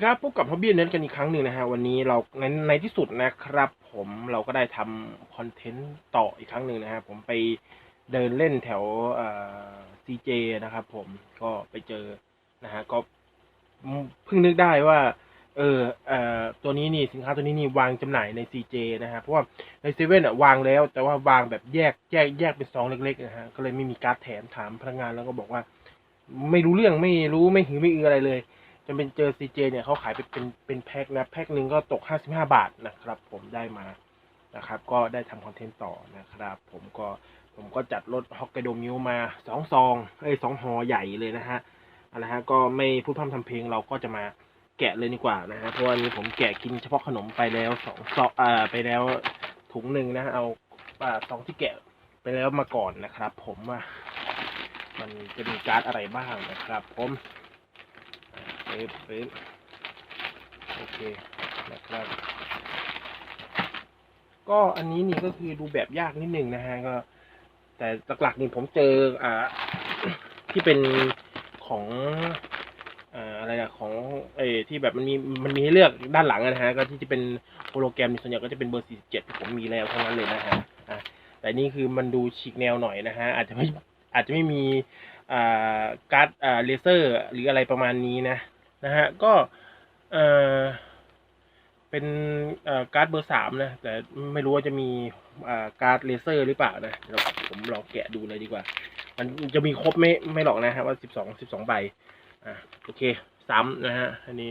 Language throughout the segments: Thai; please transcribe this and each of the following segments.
สดีครับพบกับ Hobby Net กันอีกครั้งหนึ่งนะฮะวันนี้เราในในที่สุดนะครับ ผมเราก็ได้ทำคอนเทนต์ต่ออีกครั้งหนึ่งนะฮะผมไปเดินเล่นแถวเอ่อ CJ นะครับ ผมก็ไปเจอนะฮะก็เพิ่งนึกได้ว่า เออเออตัวนี้นี่สินค้าตัวนี้นี่วางจำหน่ายใน CJ นะฮะเพราะว่าในเซเว่นอะวางแล้ว แต่ว่าวางแบบแยกแยกแยกเป็นซองเล็กๆนะฮะก็เลยไม่มีการ์ดแถมถามพนักงานแล้วก็บอกว่า ไม่รู้เรื่องไม่รู้ไม่หือไม่อืออะไรเลย จนเป็นเจอ CJ เจเนี่ยเขาขายเป็นเป็นเป็นแพ็คนะแพ็คหนึ่งก็ตก 55 บาทนะครับ ผมได้มานะครับ ก็ได้ทำคอนเทนต์ต่อนะครับ ผมก็ผมก็จัดรถฮอกไกโดมิวมาสองซองเอ้ยสองหอใหญ่เลยนะฮะอาละฮะก็ไม่พูดพร่ำทำเพลงเราก็จะมาแกะเลยดีกว่านะฮะเพราะวันนี้ผมแกะกินเฉพาะขนมไปแล้วสองซองอ่าไปแล้วถุงหนึ่งนะฮะเอาอ่าซองที่แกะไปแล้วมาก่อนนะครับ ผมว่ามันจะมีการ์ดอะไรบ้างนะครับ ผม เฟซเฟซโอเคนะครับ ก็อันนี้นี่ก็คือดูแบบยากนิดหนึ่งนะฮะก็ แต่หลักๆนี่ผมเจออ่าที่เป็นของอ่าอะไรนะของเอที่แบบมันมีมันมีให้เลือกด้านหลังนะฮะก็ที่จะเป็นโฮโลแกรมส่วนใหญ่ก็จะเป็นเบอร์ 47 ที่ผมมีแล้วทั้งนั้นเลยนะฮะอะแต่นี่คือมันดูฉีกแนวหน่อยนะฮะอาจจะไม่อาจจะไม่มีอ่าการ์ดอ่าเลเซอร์หรืออะไรประมาณนี้นะ นะฮะ ก็เออเป็นการ์ดเบอร์สามนะ แต่ไม่รู้ว่าจะมีการ์ดเลเซอร์หรือเปล่านะเดี๋ยวผมลองแกะดูเลยดีกว่า มันจะมีครบไม่ไม่หรอกนะฮะว่าสิบสองสิบสองใบอะโอเคซ้ำนะฮะ อันนี้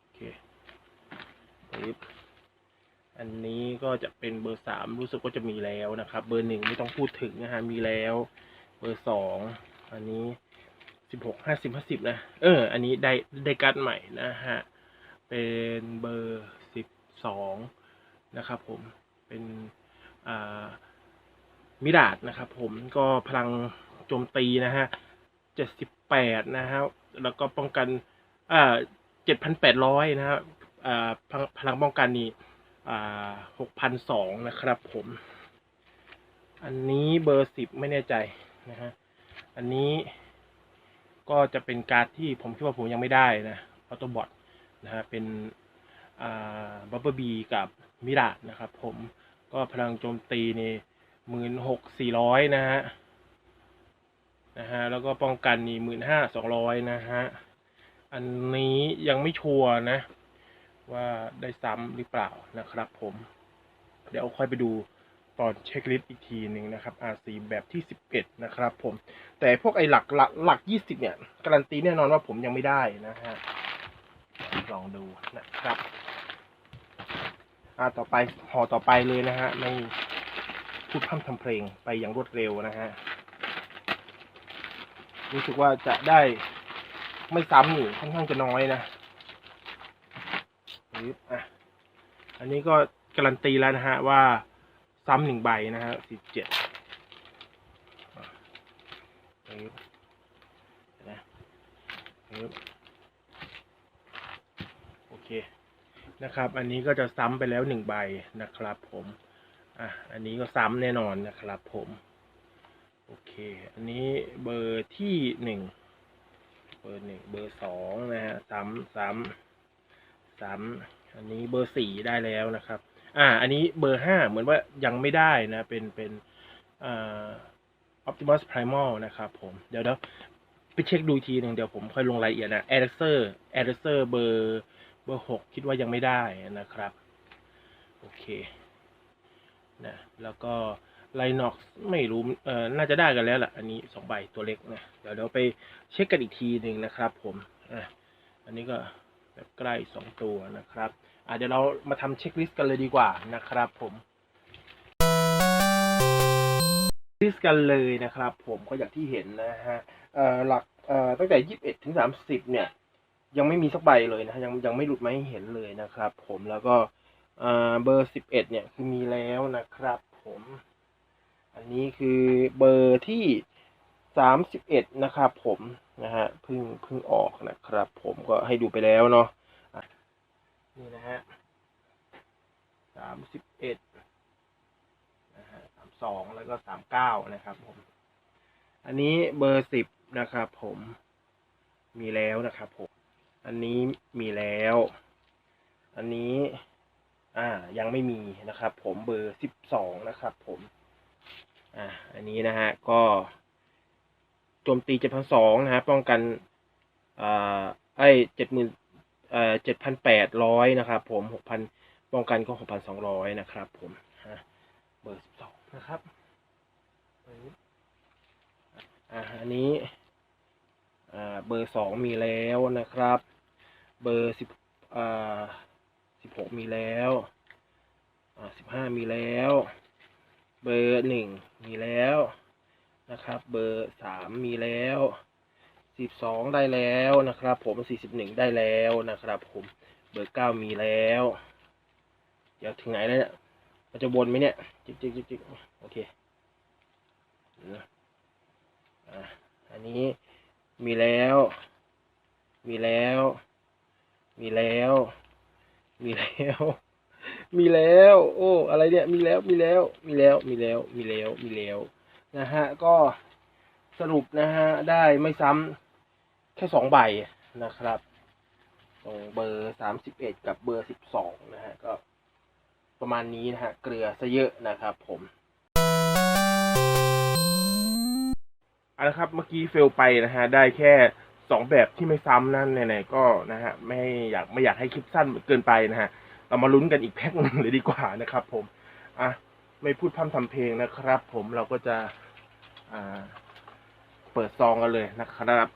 โอเคอันนี้ก็จะเป็นเบอร์สามรู้สึกว่าจะมีแล้วนะครับ เบอร์หนึ่งไม่ต้องพูดถึงนะฮะ มีแล้ว เบอร์สองอันนี้ สิบหกห้าสิบห้าสิบนะ เออ อันนี้ได้ได้การ์ดใหม่นะฮะ เป็นเบอร์สิบสองนะครับผม เป็นอ่ามิราดนะครับผมก็พลังโจมตีนะฮะเจ็ดสิบแปดนะฮะ แล้วก็ป้องกันอ่าเจ็ดพันแปดร้อยนะฮะอ่าพลังพลังป้องกันนี่อ่าหกพันสองนะครับผม อันนี้เบอร์สิบไม่แน่ใจนะฮะ อันนี้ ก็จะเป็นการ์ดที่ผมคิดว่าผมยังไม่ได้นะออโตบอทนะฮะเป็นอ่าบับเบิลบีกับมิราดนะครับผมก็พลังโจมตีนี่หมื่นหกสี่ร้อยนะฮะนะฮะแล้วก็ป้องกันนี่หมื่นห้าสองร้อยนะฮะอันนี้ยังไม่ชัวร์นะ ว่าได้ซ้ำหรือเปล่านะครับผม เดี๋ยวค่อยไปดู ตอนเช็คลิสต์อีกทีหนึ่งนะครับ RC แบบที่สิบเอ็ดนะครับผม แต่พวกไอ้หลักหลักหลักยี่สิบเนี่ย การันตีแน่นอนว่าผมยังไม่ได้นะฮะ ลองดูนะครับ อ่าต่อไปห่อต่อไปเลยนะฮะในพูดพร่ำทำเพลงไปอย่างรวดเร็วนะฮะ รู้สึกว่าจะได้ไม่ซ้ำนี่ค่อนข้างจะน้อยนะอะอันนี้ก็การันตีแล้วนะฮะว่า ซ้ำหนึ่งใบนะฮะสิบเจ็ดนะโอเคนะครับ อันนี้ก็จะซ้ำไปแล้วหนึ่งใบนะครับ ผมอะอันนี้ก็ซ้ำแน่นอนนะครับผม โอเค อันนี้เบอร์ที่หนึ่งเบอร์หนึ่งเบอร์สองนะฮะซ้ำซ้ำซ้ำอันนี้เบอร์สี่ได้แล้วนะครับ อ่า อันนี้เบอร์ห้าเหมือนว่ายังไม่ได้นะ เป็นเป็นอ่า Optimus Primal นะครับผม เดี๋ยวเดี๋ยวไปเช็คดูทีหนึ่งเดี๋ยวผมค่อยลงรายละเอียดนะ a d d r e s s e r a d d r e s s e r เบอร์เบอร์หกคิดว่ายังไม่ได้นะครับ โอเคนะแล้วก็ไลน็อกไม่รู้เออน่าจะได้กันแล้วแหละอันนี้สองใบตัวเล็กนะ เดี๋ยวเดี๋ยวไปเช็คกันอีกทีหนึ่งนะครับผมอะอันนี้ก็ ใกล้สองตัวนะครับอะเดี๋ยวเรามาทำเช็คลิสต์กันเลยดีกว่านะครับผมลิสต์กันเลยนะครับผมก็อย่างที่เห็นนะฮะหลักตั้งแต่ยี่สิบเอ็ดถึงสามสิบเนี่ย ยังไม่มีสักใบเลยนะยังยังไม่หลุดมาให้เห็นเลยนะครับ ผมแล้วก็เอ่อเบอร์สิบเอ็ดเนี่ยคือมีแล้วนะครับ ผม อันนี้คือเบอร์ที่ สามสิบเอ็ดนะครับผมนะฮะเพิ่งเพิ่งออกนะครับ ผมก็ให้ดูไปแล้วเนาะอะนี่นะฮะสามสิบเอ็ดนะฮะสามสองแล้วก็สามเก้านะครับผม อันนี้เบอร์สิบนะครับผมมีแล้วนะครับผม อันนี้มีแล้ว อันนี้อ่ายังไม่มีนะครับ ผมเบอร์สิบสองนะครับ ผม อ่าอันนี้นะฮะก็ โจมตีเจ็ดพันสองนะฮะป้องกันอ่าไอ้เจ็ดหมื่นเอ่อเจ็ดพันแปดร้อยนะครับผมหกพันป้องกันก็หกพันสองร้อยนะครับผมฮะเบอร์สิบสองนะครับอ่าอันนี้อ่าเบอร์สองมีแล้วนะครับ เบอร์สิบอ่าสิบหกมีแล้วอ่าสิบห้ามีแล้ว เบอร์หนึ่งมีแล้ว นะครับ เบอร์สามมีแล้วสิบสองได้แล้วนะครับ ผมสี่สิบหนึ่งได้แล้วนะครับ ผมเบอร์เก้ามีแล้ว เดี๋ยวถึงไหนแล้วเนี่ยมันจะวนไหมเนี่ยจิ๊กจิ๊กจิ๊กจิ๊กโอเคนะอันนี้มีแล้ว มีแล้ว มีแล้ว มีแล้ว มีแล้ว โอ้ อะไรเนี่ย มีแล้ว มีแล้ว มีแล้ว มีแล้ว มีแล้ว มีแล้ว นะฮะก็สรุปนะฮะได้ไม่ซ้ำแค่สองใบนะครับ ตรงเบอร์สามสิบเอ็ดกับเบอร์สิบสองนะฮะก็ประมาณนี้นะฮะเกลือซะเยอะนะครับผมเอาละครับเมื่อกี้เฟลไปนะฮะได้แค่สองแบบที่ไม่ซ้ำนั่นไหนๆก็นะฮะไม่อยากไม่อยากให้คลิปสั้นเกินไปนะฮะเรามาลุ้นกันอีกแพ็คหนึ่งเลยดีกว่านะครับผมอะ ไม่พูดพร่ำทำเพลงนะครับ ผมเราก็จะเปิดซองกันเลยนะครับ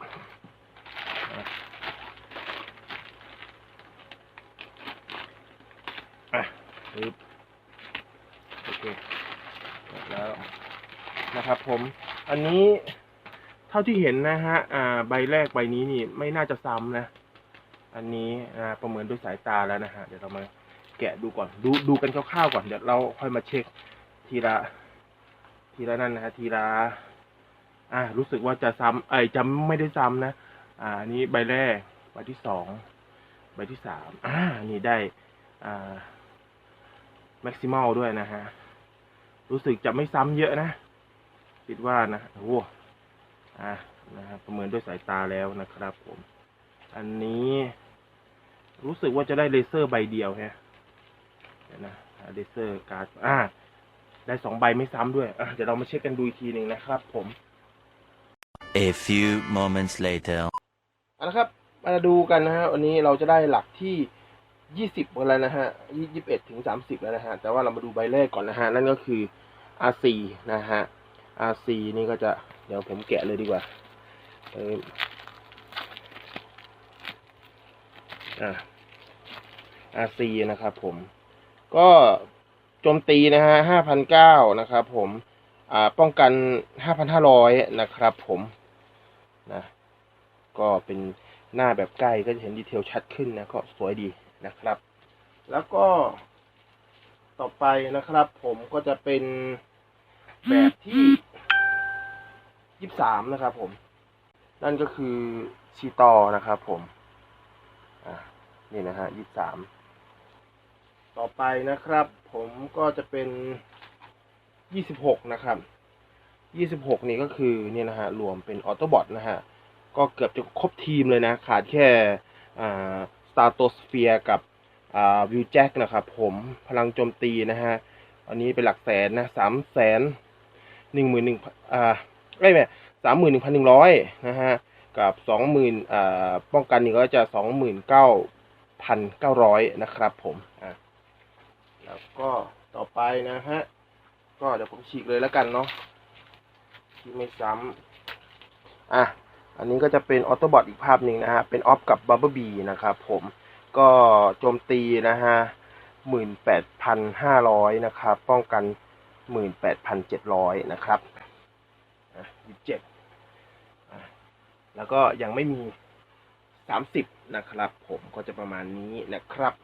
อะปึ๊บโอเคแล้วนะครับ ผม อันนี้เท่าที่เห็นนะฮะ อ่า ใบแรกใบนี้นี่ไม่น่าจะซ้ำนะ อันนี้อ่าประเมินด้วยสายตาแล้วนะฮะ เดี๋ยวเรามาแกะดูก่อน ดูดูกันคร่าวๆก่อน เดี๋ยวเราค่อยมาเช็ค ทีละ ทีละนั่นนะฮะทีละอ่า รู้สึกว่าจะซ้ำเอ้ยจะไม่ได้ซ้ำนะ อ่า นี้ใบแรก ใบที่สอง ใบที่สาม อ่า นี่ได้ อ่า แม็กซิมอลด้วยนะฮะ รู้สึกจะไม่ซ้ำเยอะนะ คิดว่านะ โอ้โหอ่านะครับประเมินด้วยสายตาแล้วนะครับผม อันนี้ รู้สึกว่าจะได้เลเซอร์ใบเดียวฮะเดี๋ยวนะเลเซอร์การ์ด อ่า ได้สองใบไม่ซ้ำด้วยอะเดี๋ยวเรามาเช็คกันดูอีกทีหนึ่งนะครับ ผม A few moments later. เอาละครับ มาดูกันนะฮะวันนี้เราจะได้หลักที่ยี่สิบกันแล้วนะฮะยี่สิบเอ็ดถึงสามสิบแล้วนะฮะแต่ว่าเรามาดูใบแรกก่อนนะฮะนั่นก็คือ R4 นะฮะ R4 นี่ก็จะเดี๋ยวผมแกะเลยดีกว่าเอออ่า RC นะครับผม ก็ โจมตีนะฮะห้าพันเก้านะครับผม อ่า ป้องกันห้าพันห้าร้อยนะครับผมนะ ก็เป็นหน้าแบบใกล้ก็จะเห็นดีเทลชัดขึ้นนะ ก็สวยดีนะครับ แล้วก็ต่อไปนะครับผมก็จะเป็นแบบที่ยี่สามนะครับผม นั่นก็คือชีตอนะครับผม อ่านี่นะฮะยี่สาม ต่อไปนะครับ ผมก็จะเป็นยี่สิบหกนะครับยี่สิบหกนี่ก็คือเนี่ยนะฮะรวมเป็นออโตบอทนะฮะ ก็เกือบจะครบทีมเลยนะ ขาดแค่อ่าสตาร์โตสเฟียร์กับอ่าวิวแจ็คนะครับผมพลังโจมตีนะฮะ อันนี้เป็นหลักแสนนะสามแสนหนึ่งหมื่นหนึ่งอ่าไม่แม่สามหมื่นหนึ่งพันหนึ่งร้อยนะฮะ กับสองหมื่นอ่าป้องกันนี่ก็จะสองหมื่นเก้าพันเก้าร้อยนะครับผมอะ แล้วก็ต่อไปนะฮะ ก็เดี๋ยวผมฉีกเลยแล้วกันเนาะที่ไม่ซ้ำอะ อันนี้ก็จะเป็นออโตบอทอีกภาพหนึ่งนะฮะ เป็นออฟกับบับเบิลบีนะครับผม ก็โจมตีนะฮะหมื่นแปดพันห้าร้อยนะครับ ป้องกันหมื่นแปดพันเจ็ดร้อยนะครับยี่สิบเจ็ดแล้วก็ยังไม่มีสามสิบนะครับ ผมก็จะประมาณนี้นะครับ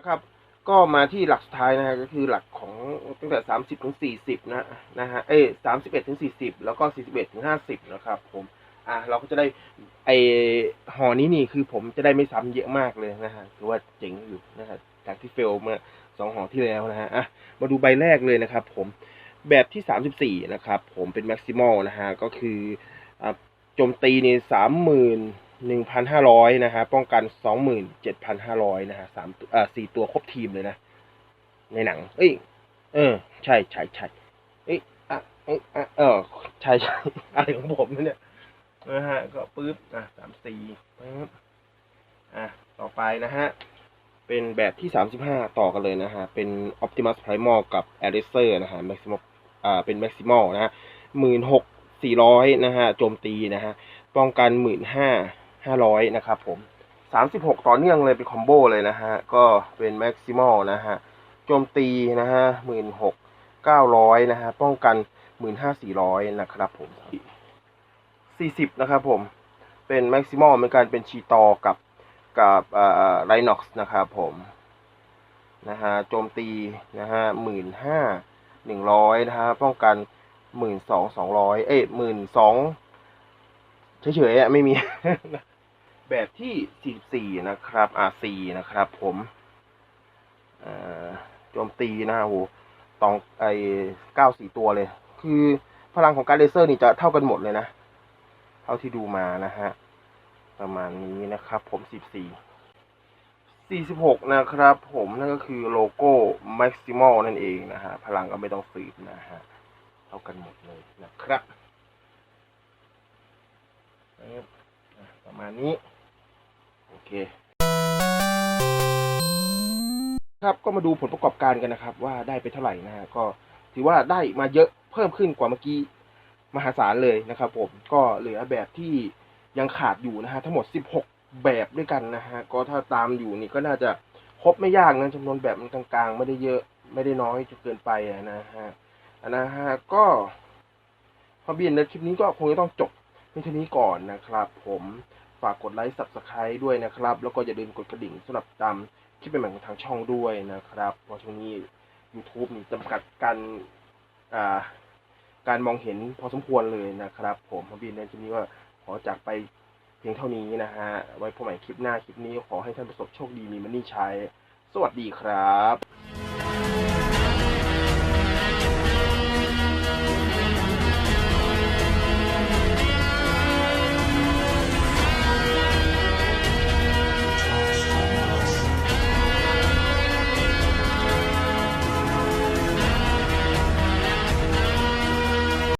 นะครับ ก็มาที่หลักสุดท้ายนะฮะก็คือหลักของตั้งแต่สามสิบถึงสี่สิบนะนะฮะเอ้สามสิบเอ็ดถึงสี่สิบแล้วก็สี่สิบเอ็ดถึงห้าสิบนะครับ ผมอะเราก็จะได้ไอห่อนี้นี่คือผมจะได้ไม่ซ้ำเยอะมากเลยนะฮะถือว่าเจ๋งอยู่นะฮะจากที่เฟลเมื่อสองห่อที่แล้วนะฮะอะมาดูใบแรกเลยนะครับ ผมแบบที่สามสิบสี่นะครับ ผมเป็นแม็กซิมอลนะฮะก็คืออะจมตีในสามหมื่น หนึ่งพันห้าร้อยนะฮะ ป้องกันสองหมื่นเจ็ดพันห้าร้อยนะฮะสามตัวเอ่อสี่ตัวครบทีมเลยนะ ในหนัง เอ้ย เออ ใช่ใช่ใช่เอ้ยอะเอ้ยอะเออ ใช่ใช่อะไรของผมเนี่ยนะฮะ ก็ปึ๊บ อะสามสี่ปึ๊บ อะ ต่อไปนะฮะ เป็นแบบที่สามสิบห้าต่อกันเลยนะฮะ เป็น Optimus Primal กับ a r i s e r นะฮะ Maximal อ่า เป็น Maximal นะฮะหมื่นหกสี่ร้อยนะฮะ โจมตีนะฮะ ป้องกันหมื่นห้า ห้าร้อยนะครับผมสามสิบหกต่อเนื่องเลยเป็นคอมโบเลยนะฮะ ก็เป็น Maximal นะฮะ โจมตีนะฮะหมื่นหกเก้าร้อยนะฮะ ป้องกันหมื่นห้าสี่ร้อยนะครับผมสี่สิบนะครับผม เป็นแม็กซิมอลเหมือนกันเป็นชีตอกับกับไรน็อกซ์นะครับผมนะฮะโจมตีนะฮะหมื่นห้าหนึ่งร้อยนะฮะป้องกันหมื่นสองสองร้อยเอ้ยหมื่นสองเฉยๆอะไม่มี แบบที่สี่สี่นะครับอาซีนะครับ ผมโจมตีนะฮะโหตองไอเก้าสี่ตัวเลย คือพลังของการเลเซอร์นี่จะเท่ากันหมดเลยนะ เท่าที่ดูมานะฮะ ประมาณนี้นะครับ ผมสิบสี่สี่สิบหกนะครับ ผมนั่นก็คือโลโก้ Maximal นั่นเองนะฮะ พลังก็ไม่ต้องสืบนะฮะ เท่ากันหมดเลยนะครับ ประมาณนี้ เคครับก็มาดูผลประกอบการกันนะครับ ว่าได้ไปเท่าไหร่นะฮะก็ถือว่าได้มาเยอะเพิ่มขึ้นกว่าเมื่อกี้มหาศาลเลยนะครับผมก็เหลือแบบที่ยังขาดอยู่นะฮะทั้งหมด 16 แบบด้วยกันนะฮะก็ถ้าตามอยู่นี่ก็น่าจะครบไม่ยากนะจำนวนแบบมันกลางๆ ไม่ได้เยอะไม่ได้น้อยจนเกินไปอะนะฮะนะฮะก็พอเบียนในคลิปนี้ก็คงจะต้องจบในเท่านี้ก่อนนะครับ ผม ฝากกดไลค์ subscribe ด้วยนะครับ แล้วก็อย่าลืมกดกระดิ่งสำหรับตามคลิปใหม่ๆของทางช่องด้วยนะครับเพราะช่วงนี้ YouTube นี่จำกัดการการมองเห็นพอสมควรเลยนะครับ ผมพอบินในคลิปนี้ก็ขอจากไปเพียงเท่านี้นะฮะ ไว้พบใหม่คลิปหน้าคลิปนี้ขอให้ท่านประสบโชคดีมีมันนี่ใช้ สวัสดีครับ